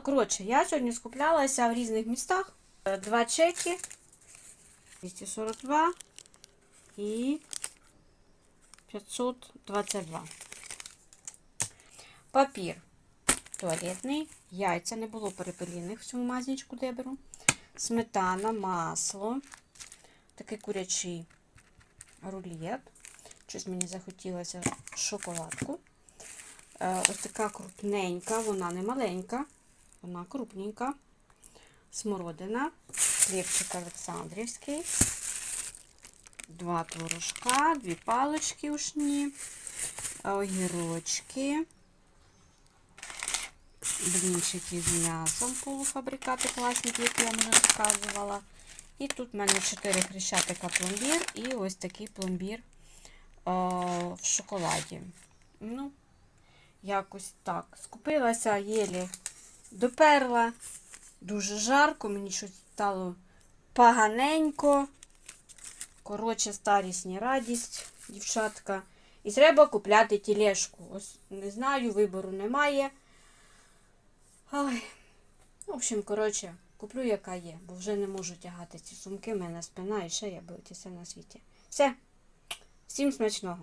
Коротше, я сьогодні скуплялася в різних містах. Е, Два чеки. 242 і 522. Папір туалетний, яйця не було перепеліних в цьому мазничку, де я беру. Сметана, масло, такий курячий рулет. Щось мені захотілося шоколадку. Е, ось така крупненька, вона не маленька, вона крупненька. Смородина, хлібчик Олександрівський, два творожка, дві палички ушні, е, огірочки, блінчики з м'ясом, полуфабрикати класні, які я вже показувала. І тут в мене 4 хрещатика пломбір і ось такий пломбір е, в шоколаді. Ну, якось так. Скупилася, єлі доперла. Дуже жарко, мені щось стало поганенько. Коротше, старість не радість, дівчатка. І треба купляти тілешку. Ось не знаю, вибору немає. Ой. В общем, коротше, куплю, яка є, бо вже не можу тягати ці сумки, в мене спина і ще я битися на світі. Все. Всім смачного!